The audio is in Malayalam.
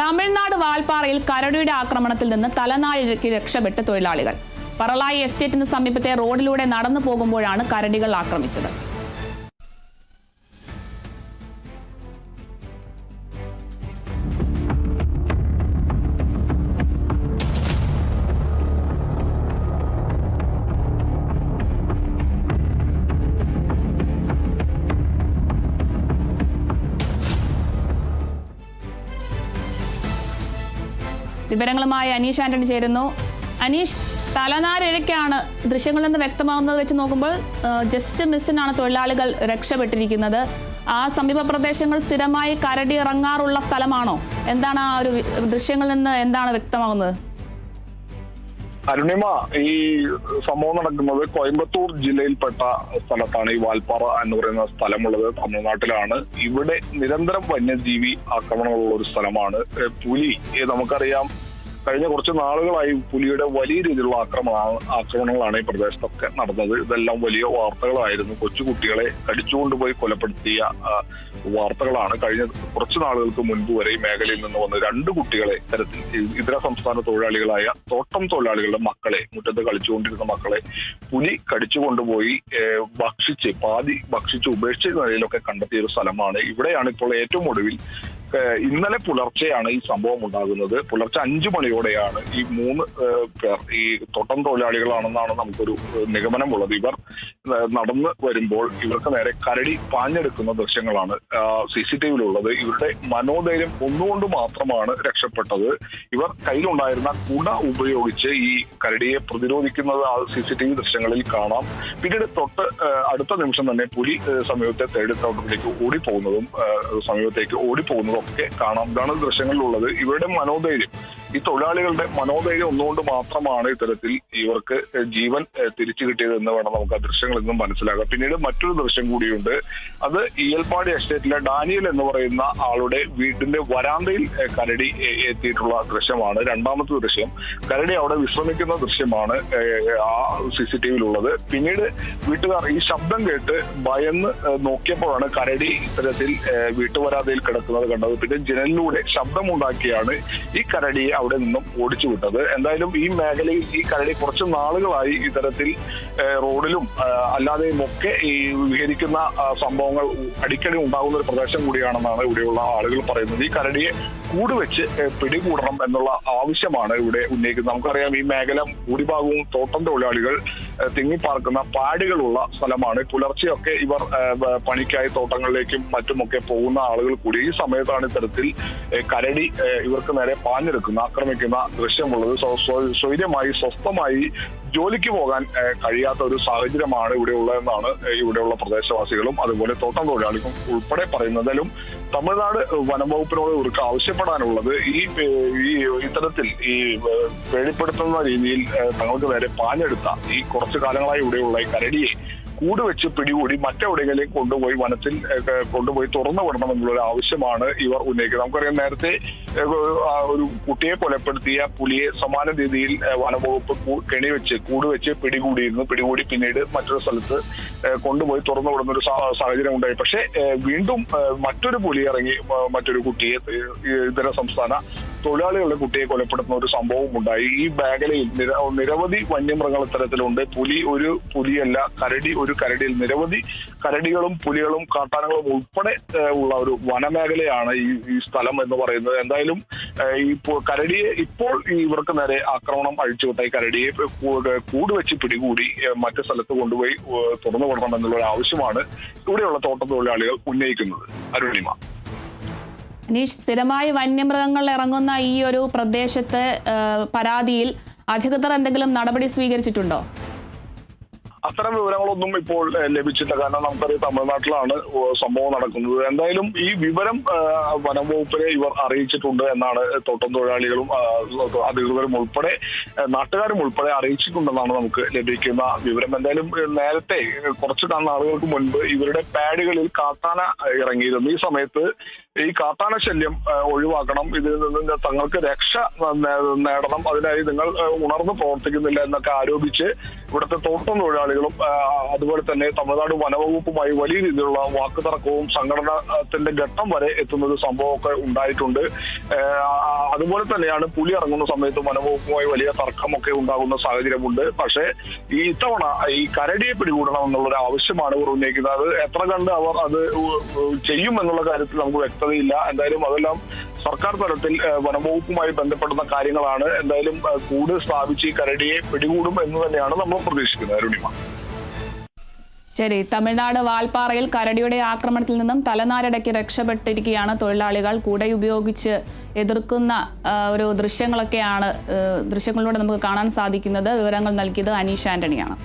തമിഴ്നാട് വാൽപ്പാറയിൽ കരടിയുടെ ആക്രമണത്തിൽ നിന്ന് തലനാഴിക്ക് രക്ഷപ്പെട്ട് തൊഴിലാളികൾ. പറളായി എസ്റ്റേറ്റിന് സമീപത്തെ റോഡിലൂടെ നടന്നു പോകുമ്പോഴാണ് കരടികൾ ആക്രമിച്ചത്. വിവരങ്ങളുമായി അനീഷ് ആന്റണി ചേരുന്നു. അനീഷ് തലനാരിഴയ്ക്കാണ് ദൃശ്യങ്ങളിൽ നിന്ന് വ്യക്തമാകുന്നത് വെച്ച് നോക്കുമ്പോൾ ജസ്റ്റ് മിസ്സിനാണ് തൊഴിലാളികൾ രക്ഷപ്പെട്ടിരിക്കുന്നത്. ആ സമീപ പ്രദേശങ്ങൾ സ്ഥിരമായി കരടി ഇറങ്ങാറുള്ള സ്ഥലമാണോ? എന്താണ് ആ ഒരു ദൃശ്യങ്ങളിൽ നിന്ന് എന്താണ് വ്യക്തമാകുന്നത്? അരുണിമ ഈ സംഭവം നടക്കുന്നത് കോയമ്പത്തൂർ ജില്ലയിൽപ്പെട്ട സ്ഥലത്താണ് ഈ വാൽപ്പാറ എന്ന് പറയുന്ന സ്ഥലമുള്ളത് തമിഴ്നാട്ടിലാണ്. ഇവിടെ നിരന്തരം വന്യജീവി ആക്രമണമുള്ള ഒരു സ്ഥലമാണ്. പുലി നമുക്കറിയാം കഴിഞ്ഞ കുറച്ച് നാളുകളായി പുലിയുടെ വലിയ രീതിയിലുള്ള ആക്രമണ ആക്രമണങ്ങളാണ് ഈ പ്രദേശത്തൊക്കെ നടന്നത്. ഇതെല്ലാം വലിയ വാർത്തകളായിരുന്നു. കൊച്ചുകുട്ടികളെ കടിച്ചുകൊണ്ടുപോയി കൊലപ്പെടുത്തിയ വാർത്തകളാണ് കഴിഞ്ഞ കുറച്ച് നാളുകൾക്ക് മുൻപ് വരെ ഈ മേഖലയിൽ നിന്ന് വന്ന് രണ്ട് കുട്ടികളെ തരത്തിൽ ഇതര സംസ്ഥാന തൊഴിലാളികളായ തോട്ടം തൊഴിലാളികളുടെ മക്കളെ മുറ്റത്ത് കളിച്ചുകൊണ്ടിരുന്ന മക്കളെ പുലി കടിച്ചുകൊണ്ടുപോയി ഭക്ഷിച്ച് പാതി ഭക്ഷിച്ച് ഉപേക്ഷിച്ച നിലയിലൊക്കെ കണ്ടെത്തിയ ഒരു സ്ഥലമാണ്. ഇവിടെയാണ് ഇപ്പോൾ ഏറ്റവും ഒടുവിൽ ഇന്നലെ പുലർച്ചെയാണ് ഈ സംഭവം ഉണ്ടാകുന്നത്. പുലർച്ചെ അഞ്ചു മണിയോടെയാണ് ഈ മൂന്ന് പേർ ഈ തോട്ടം തൊഴിലാളികളാണെന്നാണ് നമുക്കൊരു നിഗമനമുള്ളത്. ഇവർ നടന്ന് വരുമ്പോൾ ഇവർക്ക് നേരെ കരടി പാഞ്ഞെടുക്കുന്ന ദൃശ്യങ്ങളാണ് സി സി ടി വിയിലുള്ളത്. ഇവരുടെ മനോധൈര്യം ഒന്നുകൊണ്ട് മാത്രമാണ് രക്ഷപ്പെട്ടത്. ഇവർ കയ്യിലുണ്ടായിരുന്ന കുട ഉപയോഗിച്ച് ഈ കരടിയെ പ്രതിരോധിക്കുന്നത് ആ സി സി ടി വി ദൃശ്യങ്ങളിൽ കാണാം. പിന്നീട് തൊട്ട് അടുത്ത നിമിഷം തന്നെ പുലി സമീപത്തെ തേടി തോട്ടത്തിലേക്ക് ഓടിപ്പോകുന്നതും സമീപത്തേക്ക് ഓടിപ്പോകുന്നതും ഒക്കെ കാണാം. ഇതാണ് ദൃശ്യങ്ങളിലുള്ളത്. ഇവരുടെ മനോധൈര്യം. ഈ തൊഴിലാളികളുടെ മനോധൈര്യം ഒന്നുകൊണ്ട് മാത്രമാണ് ഇത്തരത്തിൽ ഇവർക്ക് ജീവൻ തിരിച്ചു കിട്ടിയത് എന്ന് വേണം നമുക്ക് ആ ദൃശ്യങ്ങളിൽ നിന്നും മനസ്സിലാക്കാം പിന്നീട് മറ്റൊരു ദൃശ്യം കൂടിയുണ്ട്. അത് ഇയൽപ്പാടി എസ്റ്റേറ്റിലെ ഡാനിയൽ എന്ന് പറയുന്ന ആളുടെ വീടിന്റെ വരാന്തയിൽ കരടി എത്തിയിട്ടുള്ള ദൃശ്യമാണ്. രണ്ടാമത്തെ ദൃശ്യം കരടി അവിടെ വിശ്രമിക്കുന്ന ദൃശ്യമാണ് ആ സി സി ടി വിയിലുള്ളത് പിന്നീട് വീട്ടുകാർ ഈ ശബ്ദം കേട്ട് ഭയന്ന് നോക്കിയപ്പോഴാണ് കരടി ഇത്തരത്തിൽ വീട്ടുവരാതയിൽ കിടക്കുന്നത് കണ്ടത്. പിന്നെ ജനലിലൂടെ ശബ്ദമുണ്ടാക്കിയാണ് ഈ കരടിയെ അവിടെ നിന്നും ഓടിച്ചു വിട്ടത്. എന്തായാലും ഈ മേഖലയിൽ ഈ കരടി കുറച്ച് നാളുകളായി ഇത്തരത്തിൽ റോഡിലും അല്ലാതെയും ഒക്കെ ഈ വിഹരിക്കുന്ന സംഭവങ്ങൾ അടിക്കടി ഉണ്ടാകുന്ന ഒരു പ്രദേശം കൂടിയാണെന്നാണ് ഇവിടെയുള്ള ആളുകൾ പറയുന്നത്. ഈ കരടിയെ കൂടുവെച്ച് പിടികൂടണം എന്നുള്ള ആവശ്യമാണ് ഇവിടെ ഉന്നയിക്കുന്നത്. നമുക്കറിയാം ഈ മേഖല ഭൂരിഭാഗവും തോട്ടം തൊഴിലാളികൾ തിങ്ങിപ്പാർക്കുന്ന പാടുകളുള്ള സ്ഥലമാണ്. പുലർച്ചെയൊക്കെ ഇവർ പണിക്കായി തോട്ടങ്ങളിലേക്കും മറ്റുമൊക്കെ പോകുന്ന ആളുകൾ കൂടി ഈ സമയത്താണ് ഇത്തരത്തിൽ കരടി ഇവർക്ക് നേരെ പാഞ്ഞെടുക്കുന്ന ആക്രമിക്കുന്ന ദൃശ്യമുള്ളത്. സ്വ- സ്വ- സ്വൈര്യമായി സ്വസ്ഥമായി ജോലിക്ക് പോകാൻ ഏഹ്, കഴിയാത്ത ഒരു സാഹചര്യമാണ് ഇവിടെ ഉള്ളതെന്നാണ് ഇവിടെയുള്ള പ്രദേശവാസികളും അതുപോലെ തോട്ടം തൊഴിലാളികളും ഉൾപ്പെടെ പറയുന്നതിലും തമിഴ്നാട് വനം വകുപ്പിനോട് ഇവർക്ക് ആവശ്യപ്പെടാനുള്ളത് ഈ ഈ ഇത്തരത്തിൽ ഈ പേടിപ്പെടുത്തുന്ന രീതിയിൽ തങ്ങൾക്ക് നേരെ പാഞ്ഞെടുത്ത ഈ കുറച്ചു കാലങ്ങളായി ഇവിടെയുള്ള ഈ കരടിയെ കൂട് വെച്ച് പിടികൂടി മറ്റെവിടെയെങ്കിലും കൊണ്ടുപോയി വനത്തിൽ കൊണ്ടുപോയി തുറന്നു വിടണം എന്നുള്ള ഒരു ആവശ്യമാണ് ഇവർ ഉന്നയിക്കുന്നത്. നമുക്കറിയാം നേരത്തെ ഒരു കുട്ടിയെ കൊലപ്പെടുത്തിയ പുലിയെ സമാന രീതിയിൽ വനവകുപ്പ് കെണി വെച്ച് കൂട് വെച്ച് പിടികൂടിയിരുന്നു. പിടികൂടി പിന്നീട് മറ്റൊരു സ്ഥലത്ത് കൊണ്ടുപോയി തുറന്നു വിടുന്ന ഒരു സാഹചര്യം ഉണ്ടായി. പക്ഷേ വീണ്ടും മറ്റൊരു പുലി ഇറങ്ങി മറ്റൊരു കുട്ടിയെ ഇതര സംസ്ഥാന തൊഴിലാളികളുടെ കുട്ടിയെ കൊലപ്പെടുത്തുന്ന ഒരു സംഭവം ഉണ്ടായി. ഈ മേഖലയിൽ നിര- നിരവധി വന്യമൃഗങ്ങൾ ഇത്തരത്തിലുണ്ട്. പുലി ഒരു പുലിയല്ല കരടി ഒരു കരടിയിൽ. നിരവധി കരടികളും പുലികളും കാട്ടാനകളും ഉൾപ്പെടെ ഉള്ള ഒരു വനമേഖലയാണ് ഈ ഈ സ്ഥലം എന്ന് പറയുന്നത്. എന്തായാലും ഈ കരടിയെ ഇപ്പോൾ ഇവർക്ക് നേരെ ആക്രമണം അഴിച്ചുവിട്ടായി. കരടിയെ കൂട് വെച്ച് പിടികൂടി മറ്റു സ്ഥലത്ത് കൊണ്ടുപോയി തുറന്നു കൊടുക്കണം എന്നുള്ള ഒരു ആവശ്യമാണ് ഇവിടെയുള്ള തോട്ടം തൊഴിലാളികൾ ഉന്നയിക്കുന്നത്. അരുണിമ അനീഷ് സ്ഥിരമായി വന്യമൃഗങ്ങൾ ഇറങ്ങുന്ന ഈ ഒരു പ്രദേശത്ത് പരാതിയിൽ അധികൃതർ എന്തെങ്കിലും നടപടി സ്വീകരിച്ചിട്ടുണ്ടോ? അത്തരം വിവരങ്ങളൊന്നും ഇപ്പോൾ ഏഹ്, ലഭിച്ചില്ല. കാരണം നമുക്കറിയാം തമിഴ്നാട്ടിലാണ് സംഭവം നടക്കുന്നത്. എന്തായാലും ഈ വിവരം വനം വകുപ്പിനെ ഇവർ അറിയിച്ചിട്ടുണ്ട് എന്നാണ് തോട്ടം തൊഴിലാളികളും അധികൃതരും ഉൾപ്പെടെ നാട്ടുകാരും ഉൾപ്പെടെ അറിയിച്ചിട്ടുണ്ടെന്നാണ് നമുക്ക് ലഭിക്കുന്ന വിവരം. എന്തായാലും നേരത്തെ കുറച്ച് നാളുകൾക്ക് മുൻപ് ഇവരുടെ പാഡുകളിൽ കാത്താന ഇറങ്ങിയിരുന്നു. ഈ സമയത്ത് ഈ കാട്ടാന ശല്യം ഒഴിവാക്കണം. ഇതിൽ നിന്ന് തങ്ങൾക്ക് രക്ഷ നേടണം. അതിനായി നിങ്ങൾ ഉണർന്ന് പ്രവർത്തിക്കുന്നില്ല എന്നൊക്കെ ആരോപിച്ച് ഇവിടുത്തെ തോട്ടം തൊഴിലാളികളും അതുപോലെ തന്നെ തമിഴ്നാട് വനവകുപ്പുമായി വലിയ രീതിയിലുള്ള വാക്കുതർക്കവും സംഘടനത്തിന്റെ ഘട്ടം വരെ എത്തുന്ന ഒരു സംഭവമൊക്കെ ഉണ്ടായിട്ടുണ്ട്. അതുപോലെ തന്നെയാണ് പുലി ഇറങ്ങുന്ന സമയത്ത് വനവകുപ്പുമായി വലിയ തർക്കമൊക്കെ ഉണ്ടാകുന്ന സാഹചര്യമുണ്ട്. പക്ഷേ ഈ ഇത്തവണ ഈ കരടിയെ പിടികൂടണം എന്നുള്ളൊരു ആവശ്യമാണ് ഇവർ ഉന്നയിക്കുന്നത് അത് എത്ര കണ്ട് അവർ അത് ചെയ്യും എന്നുള്ള കാര്യത്തിൽ നമുക്ക് വ്യക്തതയില്ല എന്തായാലും അതെല്ലാം സർക്കാർ തലത്തിൽ വനംവകുപ്പുമായി ബന്ധപ്പെടുന്ന കാര്യങ്ങളാണ്. എന്തായാലും കൂട് സ്ഥാപിച്ച് ഈ കരടിയെ പിടികൂടും എന്ന് തന്നെയാണ് നമ്മൾ പ്രതീക്ഷിക്കുന്നത് അരുണിമ. ശരി. തമിഴ്നാട് വാൽപ്പാറയിൽ കരടിയുടെ ആക്രമണത്തിൽ നിന്നും തലനാരടയ്ക്ക് രക്ഷപ്പെട്ടിരിക്കുകയാണ് തൊഴിലാളികൾ. കൂടെ ഉപയോഗിച്ച് എതിർക്കുന്ന ഒരു ദൃശ്യങ്ങളൊക്കെയാണ് ദൃശ്യങ്ങളിലൂടെ നമുക്ക് കാണാൻ സാധിക്കുന്നത്. വിവരങ്ങൾ നൽകിയത് അനീഷ് ആന്റണിയാണ്.